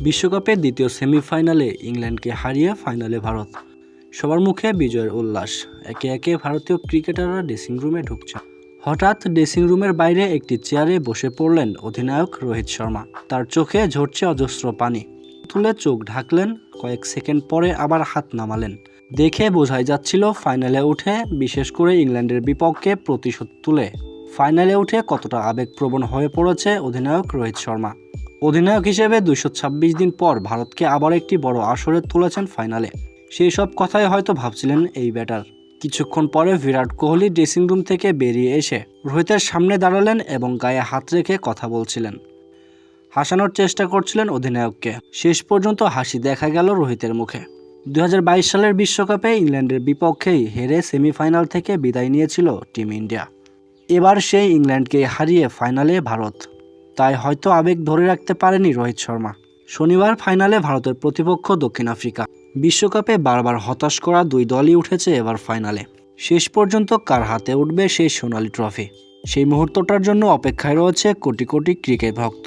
বিশ্বকাপের দ্বিতীয় সেমিফাইনালে ইংল্যান্ডকে হারিয়ে ফাইনালে ভারত। সবার মুখে বিজয়ের উল্লাস। একে একে ভারতীয় ক্রিকেটাররা ড্রেসিং রুমে ঢুকছে। হঠাৎ ড্রেসিং রুমের বাইরে একটি চেয়ারে বসে পড়লেন অধিনায়ক রোহিত শর্মা। তার চোখে ঝরছে অজস্র পানি। তুলে চোখ ঢাকলেন, কয়েক সেকেন্ড পরে আবার হাত নামালেন। দেখে বোঝাই যাচ্ছিল, ফাইনালে উঠে বিশেষ করে ইংল্যান্ডের বিপক্ষে প্রতিশোধ তুলে। ফাইনালে উঠে কতটা আবেগপ্রবণ হয়ে পড়েছে অধিনায়ক রোহিত শর্মা। অধিনায়ক হিসেবে দুশো দিন পর ভারতকে আবার একটি বড় আসরে তুলেছেন ফাইনালে। সেই সব কথাই হয়তো ভাবছিলেন এই ব্যাটার। কিছুক্ষণ পরে বিরাট কোহলি ড্রেসিং রুম থেকে বেরিয়ে এসে রোহিতের সামনে দাঁড়ালেন এবং গায়ে হাত রেখে কথা বলছিলেন। হাসানোর চেষ্টা করছিলেন অধিনায়ককে। শেষ পর্যন্ত হাসি দেখা গেল রোহিতের মুখে। দুই হাজার বাইশ সালের বিশ্বকাপে ইংল্যান্ডের বিপক্ষেই হেরে সেমিফাইনাল থেকে বিদায় নিয়েছিল টিম ইন্ডিয়া। এবার সেই ইংল্যান্ডকে হারিয়ে ফাইনালে ভারত। তাই হয়তো আবেগ ধরে রাখতে পারেনি রোহিত শর্মা। শনিবার ফাইনালে ভারতের প্রতিপক্ষ দক্ষিণ আফ্রিকা। বিশ্বকাপে বারবার হতাশ করা দুই দলই উঠেছে এবার ফাইনালে। শেষ পর্যন্ত কার হাতে উঠবে সেই সোনালি ট্রফি? সেই মুহূর্তটার জন্য অপেক্ষায় রয়েছে কোটি কোটি ক্রিকেট ভক্ত